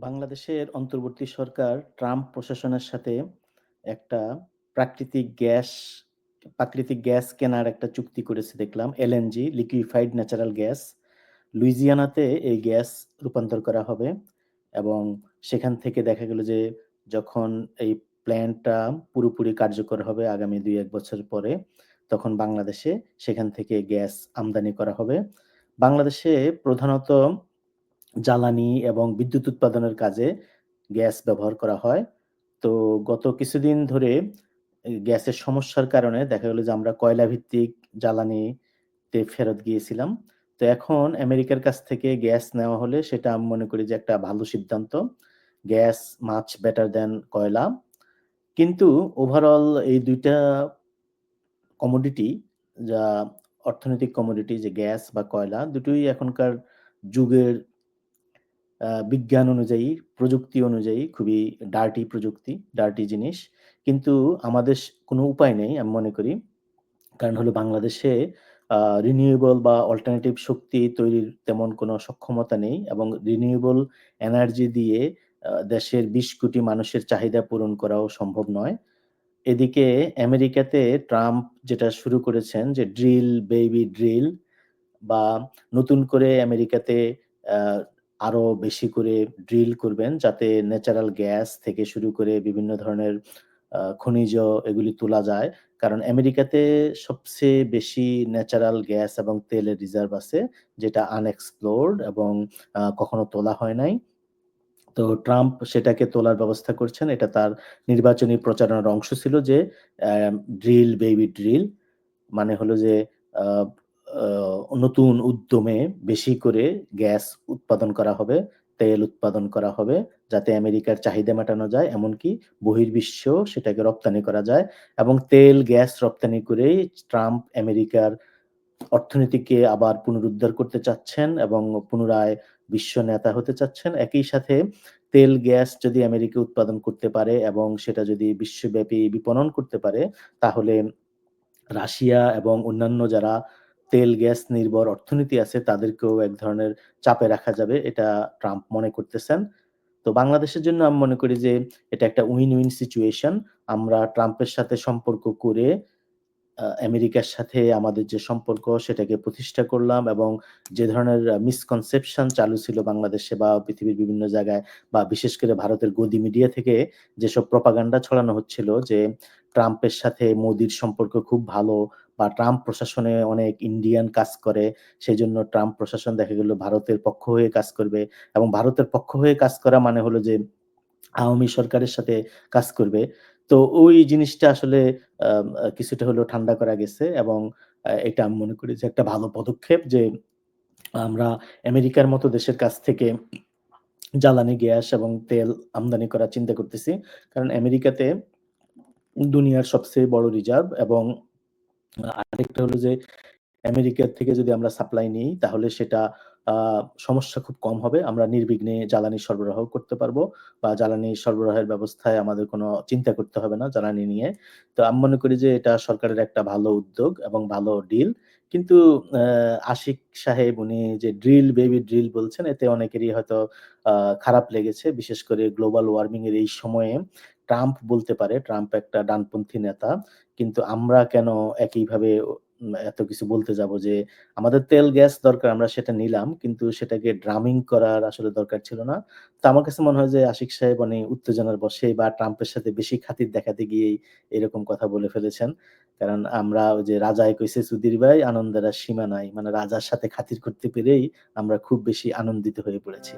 বাংলাদেশের অন্তর্বর্তী সরকার ট্রাম্প প্রশাসনের সাথে একটা প্রাকৃতিক গ্যাস প্রাকৃতিক গ্যাস কেনার একটা চুক্তি করেছে দেখলাম, এলএনজি, লিকুইফাইড ন্যাচারাল গ্যাস। লুইজিয়ানাতে এই গ্যাস রূপান্তর করা হবে এবং সেখান থেকে দেখা গেল যে যখন এই প্ল্যানটা পুরোপুরি কার্যকর হবে আগামী দুই এক বছর পরে, তখন বাংলাদেশে সেখান থেকে গ্যাস আমদানি করা হবে। বাংলাদেশে প্রধানত জ্বালানি এবং বিদ্যুৎ উৎপাদনের কাজে গ্যাস ব্যবহার করা হয়। তো গত কিছুদিন ধরে গ্যাসের সমস্যার কারণে দেখা গেল যে আমরা কয়লা ভিত্তিক জ্বালানিতে ফেরত গিয়েছিলাম। তো এখন আমেরিকার কাছ থেকে গ্যাস নেওয়া হলে সেটা আমি মনে করি যে একটা ভালো সিদ্ধান্ত। গ্যাস মাছ বেটার দেন কয়লা। কিন্তু ওভারঅল এই দুইটা কমোডিটি যা অর্থনৈতিক কমোডিটি যে গ্যাস বা কয়লা, দুটোই এখনকার যুগের বিজ্ঞান অনুযায়ী, প্রযুক্তি অনুযায়ী খুবই ডার্টি প্রযুক্তি ডার্টি জিনিস। কিন্তু আমাদের কোনো উপায় নেই আমি মনে করি। কারণ হলো বাংলাদেশে রিনিউয়েবল বা অল্টারনেটিভ শক্তি তৈরির তেমন কোনো সক্ষমতা নেই এবং রিনিউয়েবল এনার্জি দিয়ে দেশের বিশ কোটি মানুষের চাহিদা পূরণ করাও সম্ভব নয়। এদিকে আমেরিকাতে ট্রাম্প যেটা শুরু করেছেন যে ড্রিল বেবি ড্রিল বা নতুন করে আমেরিকাতে আরও বেশি করে ড্রিল করবেন যাতে ন্যাচারাল গ্যাস থেকে শুরু করে বিভিন্ন ধরনের খনিজ এগুলি তোলা যায়। কারণ আমেরিকাতে সবচেয়ে বেশি ন্যাচারাল গ্যাস এবং তেলের রিজার্ভ আছে, যেটা আনএক্সপ্লোর্ড এবং কখনো তোলা হয় নাই। তো ট্রাম্প সেটাকে তোলার ব্যবস্থা করছেন। এটা তার নির্বাচনী প্রচারণার অংশ ছিল যে ড্রিল বেবি ড্রিল মানে হলো যে নতুন উদ্যমে বেশি করে গ্যাস উৎপাদন করা হবে, তেল উৎপাদন করা হবে, যাতে আমেরিকার চাহিদা মেটানো যায়, এমনকি বহির্বিশ্ব সেটাকে রপ্তানি করা যায়। এবং তেল, গ্যাস রপ্তানি করেই ট্রাম্প আমেরিকার অর্থনীতিকে আবার পুনরুদ্ধার করতে চাচ্ছেন এবং পুনরায় বিশ্ব নেতা হতে চাচ্ছেন। একই সাথে তেল, গ্যাস যদি আমেরিকা উৎপাদন করতে পারে এবং সেটা যদি বিশ্বব্যাপী বিপণন করতে পারে, তাহলে রাশিয়া এবং অন্যান্য যারা তেল, গ্যাস নির্ভর অর্থনীতি আছে, তাদেরকেও এক ধরনের চাপে রাখা যাবে, এটা ট্রাম্প মনে করতেছেন। তো বাংলাদেশের জন্য আমি মনে করি যে, এটা একটা উইন উইন সিচুয়েশন আমরা ট্রাম্পের সাথে সম্পর্ক করে আমেরিকার সাথে আমাদের যে সম্পর্ক, সেটাকে প্রতিষ্ঠা করলাম এবং যে ধরনের মিসকনসেপশন চালু ছিল বাংলাদেশে বা পৃথিবীর বিভিন্ন জায়গায় বা বিশেষ করে ভারতের গদি মিডিয়া থেকে, যেসব প্রপাগান্ডা ছড়ানো হচ্ছিল যে, ট্রাম্পের সাথে মোদির সম্পর্ক খুব ভালো বা ট্রাম্প প্রশাসনে অনেক ইন্ডিয়ান কাজ করে সেই জন্য ট্রাম্প প্রশাসন দেখা গেল ভারতের পক্ষ হয়ে কাজ করবে এবং ভারতের পক্ষ হয়ে কাজ করা মানে হলো যে আওয়ামী সরকারের সাথে কাজ করবে। তো ওই জিনিসটা আসলে কিছুটা হলেও ঠান্ডা করা গেছে এবং এটা আমি মনে করি যে একটা ভালো পদক্ষেপ যে আমরা আমেরিকার মতো দেশের কাছ থেকে জ্বালানি, গ্যাস এবং তেল আমদানি করার চিন্তা করতেছি। কারণ আমেরিকাতে দুনিয়ার সবচেয়ে বড় রিজার্ভ এবং আরেকটা হলো যে আমেরিকার থেকে যদি আমরা সাপ্লাই নিই তাহলে সেটা সমস্যা খুব কম হবে। আমরা নির্বিঘ্নে জ্বালানি সরবরাহ করতে পারব বা জ্বালানি সরবরাহের ব্যবস্থায় আমাদের কোনো চিন্তা করতে হবে না জ্বালানি নিয়ে। তো আমি মনে করি যে এটা সরকারের একটা ভালো উদ্যোগ এবং ভালো ডিল কিন্তু আশিক সাহেব উনি যে ড্রিল বেবি ড্রিল বলছেন, এতে অনেকেরই হয়তো খারাপ লেগেছে। বিশেষ করে গ্লোবাল ওয়ার্মিং এর এই সময়ে ট্রাম্প বলতে পারে, ট্রাম্প একটা ডানপন্থী নেতা। কিন্তু আমরা কেন একইভাবে এত কিছু বলতে যাব যে আমাদের তেল গ্যাস দরকার, আমরা সেটা নিলাম, কিন্তু সেটাকে ড্রামিং করার আসলে দরকার ছিল না। তো আমার কাছে মনে হয় যে আশিক সাহেব অনেক উত্তেজনার বসে বা ট্রাম্পের সাথে বেশি খাতির দেখাতে গিয়েই এরকম কথা বলে ফেলেছেন। কারণ আমরা যে রাজায় কইছে সুধীর ভাই, আনন্দের সীমা নাই। মানে রাজার সাথে খাতির করতে পেরেই আমরা খুব বেশি আনন্দিত হয়ে পড়েছি।